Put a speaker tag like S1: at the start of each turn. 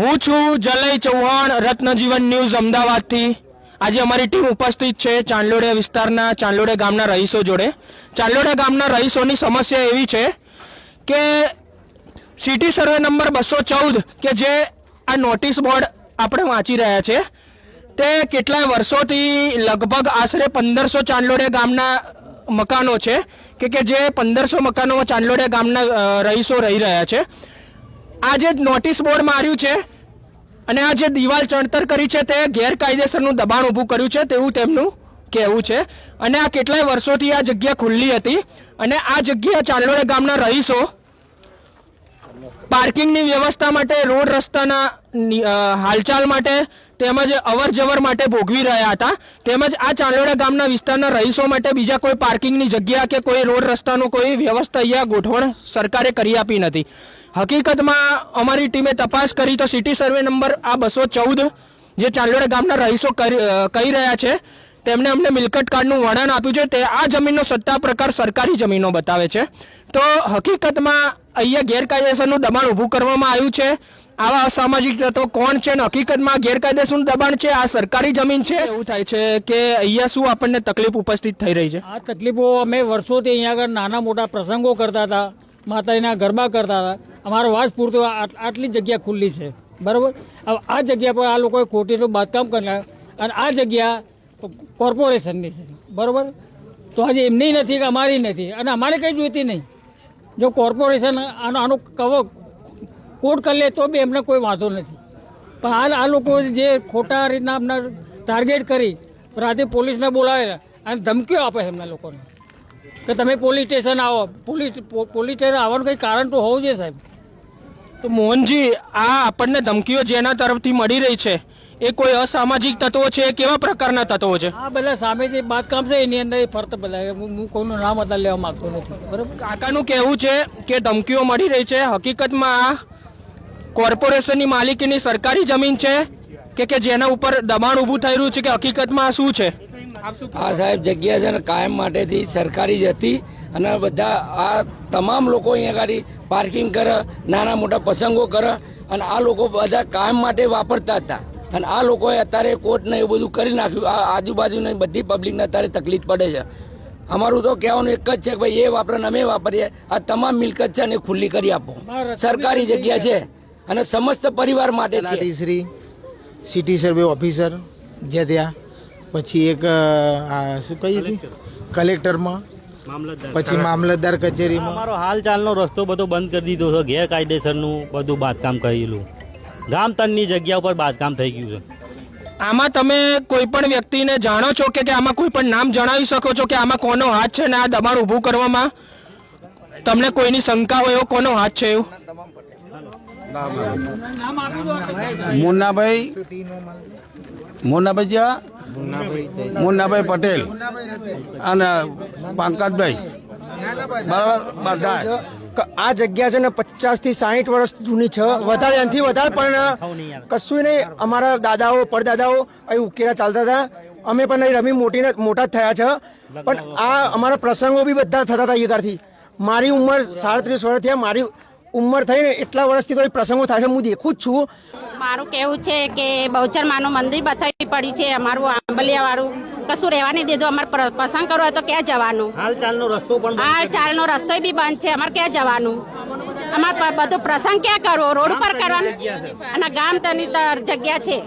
S1: હું છું જલય ચૌહાણ, રત્નજીવન ન્યૂઝ, અમદાવાદથી. આજે અમારી ટીમ ઉપસ્થિત છે ચાંદલોડિયા વિસ્તારના ચાંદલોડિયા ગામના રહીશો જોડે. ચાંદલોડિયા ગામના રહીશોની સમસ્યા એવી છે કે સિટી સર્વે નંબર બસો ચૌદ કે જે આ નોટિસ બોર્ડ આપણે વાંચી રહ્યા છે, તે કેટલાય વર્ષોથી લગભગ આશરે પંદરસો ચાંદલોડિયા ગામના મકાનો છે કે કે જે પંદરસો મકાનોમાં ચાંદલોડિયા ગામના રહીશો રહી રહ્યા છે. આ જે નોટિસ બોર્ડ માર્યું છે અને આ જે દિવાલ ચણતર કરી છે તે ગેરકાયદેસરનું દબાણ ઊભું કર્યું છે તેવું તેમનું કહેવું છે. અને આ કેટલાય વર્ષોથી આ જગ્યા ખુલ્લી હતી અને આ જગ્યા ચાંદલોડા ગામના રહીશો પાર્કિંગની વ્યવસ્થા માટે રોડ રસ્તાના હાલચાલ માટે તેમજ અવર જવર માટે ભોગવી રહ્યા હતા. તેમજ આ ચાંદલોડા ગામના વિસ્તારના રહીશો માટે બીજા કોઈ પાર્કિંગની જગ્યા કે કોઈ રોડ રસ્તાનો કોઈ વ્યવસ્થા અહીંયા ગોઠવણ સરકારે કરી આપી નથી. હકીકતમાં અમારી ટીમે તપાસ કરી તો સિટી સર્વે નંબર આ બસો ચૌદ જે ચાંદલોડા ગામના રહીશો કહી રહ્યા છે તેમણે અમને મિલકત કાર્ડનું વર્ણન આપ્યું છે. તે આ જમીનનો સત્તા પ્રકાર સરકારી જમીનો બતાવે છે. તો હકીકતમાં અહીંયા ગેરકાયદેસરનું દબાણ ઊભું કરવામાં આવ્યું છે. આવા અસામાજિક તત્વો કોણ છે ને હકીકતમાં ગેરકાયદેસરનું દબાણ છે? આ સરકારી જમીન છે? એવું થાય છે કે અહીંયા શું આપણને તકલીફ ઉપસ્થિત થઈ રહી છે?
S2: આ તકલીફો અમે વર્ષોથી અહીંયા આગળ નાના મોટા પ્રસંગો કરતા હતા માતાજીના ગરબા કરતા હતા. અમારો વાસ પૂરતો આ- આટલી જગ્યા ખુલ્લી છે. બરાબર? હવે આ જગ્યા પર આ લોકોએ ખોટીનું બાંધકામ કર્યા અને આ જગ્યા કોર્પોરેશનની છે. બરાબર? તો આજે એમની નથી કે અમારી નથી. અને અમારે કંઈ જોઈતી નહીં. જો કોર્પોરેશન આનો આનું કવો કોડ કરી લે તો બી એમને કોઈ વાંધો નથી. પણ હાલ આ લોકો જે ખોટા રીતના અમને ટાર્ગેટ કરી રાતે પોલીસને બોલાવે અને ધમકીઓ આપે એમના લોકોને. કે તમે પોલીસ સ્ટેશન આવો. પોલીસ પોલીસ સ્ટેશન આવવાનું કંઈ કારણ તો હોવું જોઈએ સાહેબ.
S1: તો મોહનજી આ આપણને ધમકીઓ જેના તરફથી મળી રહી છે એ કોઈ અસામાજિક તત્વો છે? કેવા પ્રકારના તત્વો છે?
S2: આ બધા સામે જે બાંધકામ છે એની અંદર એ ફરત બધા. હું હું કોઈનું નામ અત્યારે લેવા માંગતો નથી. બરાબર?
S1: કાકાનું કહેવું છે કે ધમકીઓ મળી રહી છે. હકીકતમાં આ કોર્પોરેશનની માલિકીની સરકારી જમીન છે કે કે જેના ઉપર દબાણ ઊભું થઈ રહ્યું છે કે હકીકતમાં આ શું છે?
S3: આ સાહેબ જગ્યા છે ને કાયમ માટેથી સરકારી જ હતી અને બધા આ તમામ લોકો અહીંયા ગાડી પાર્કિંગ કરે નાના મોટા પ્રસંગો કરે અને આ લોકો બધા કાયમ માટે વાપરતા હતા. અને આ લોકોએ અત્યારે કોર્ટને એવું બધું કરી નાખ્યું. આ આજુબાજુની બધી પબ્લિકને અત્યારે તકલીફ પડે છે. અમારું તો કહેવાનું એક જ છે કે ભાઈ એ વાપરે ને અમે વાપરીએ. આ તમામ મિલકત છે ને એ ખુલ્લી કરી આપો. સરકારી જગ્યા છે. અને સમસ્ત પરિવાર માટે છે.
S4: તલાટીશ્રી સિટી સર્વે ઓફિસર જે ત્યાં પછી એક શું કહીએ છીએ કલેક્ટરમાં પછી મામલતદાર કચેરીમાં.
S5: અમારો હાલચાલનો રસ્તો બધો બંધ કરી દીધો છે ગેરકાયદેસરનું બધું બાંધકામ કરેલું. ગામ તનની જગ્યા ઉપર બાંધકામ થઈ ગયું છે.
S1: આમાં તમે કોઈ પણ વ્યક્તિને જાણો છો કે કે આમાં કોઈ પણ નામ જણાવી શકો છો કે આમાં કોનો હાથ છે ને આ દબાણ ઊભું કરવામાં? તમને કોઈની શંકા હોય એવો કોનો હાથ છે એવું?
S6: મુન્નાભાઈ મુન્નાભાઈ જ્યાં? મુન્નાભાઈ પટેલ અને પંકજભાઈ. બરાબર? બધા
S7: આ જગ્યા છે ને પચાસથી સાહીઠ વર્ષ જૂની છે. વધારે એનાથી વધારે પણ કશું નહીં. અમારા દાદાઓ, પરદાદાઓ અહીં ઉકેલા ચાલતા હતા. અમે પણ અહીં રમી મોટી મોટા જ થયા છે. પણ આ અમારા પ્રસંગો બી બધા થતા હતા અહીંયાથી મારી ઉંમર સાડત્રીસ વર્ષ થયા. મારી ઉંમર થઈને એટલા વર્ષથી તો અહીં પ્રસંગો થાય છે. હું દેખું જ છું.
S8: મારું કેવું છે કે બહુચર માનું મંદિર બતાવી પડી છે અમારું આંબલિયા વાળું કશું રહેવા નહીં દીધું અમારે પસંદ કરવું હોય તો ક્યાં જવાનું?
S5: હાલચાલનો રસ્તો પણ હાલ
S8: આ ચાલનો રસ્તો બી બંધ છે. અમારે ક્યાં જવાનું? અમારે બધું પ્રસંગ ક્યાં કરવો? રોડ પર કરવાનું? અને ગામ તની તર જગ્યા છે.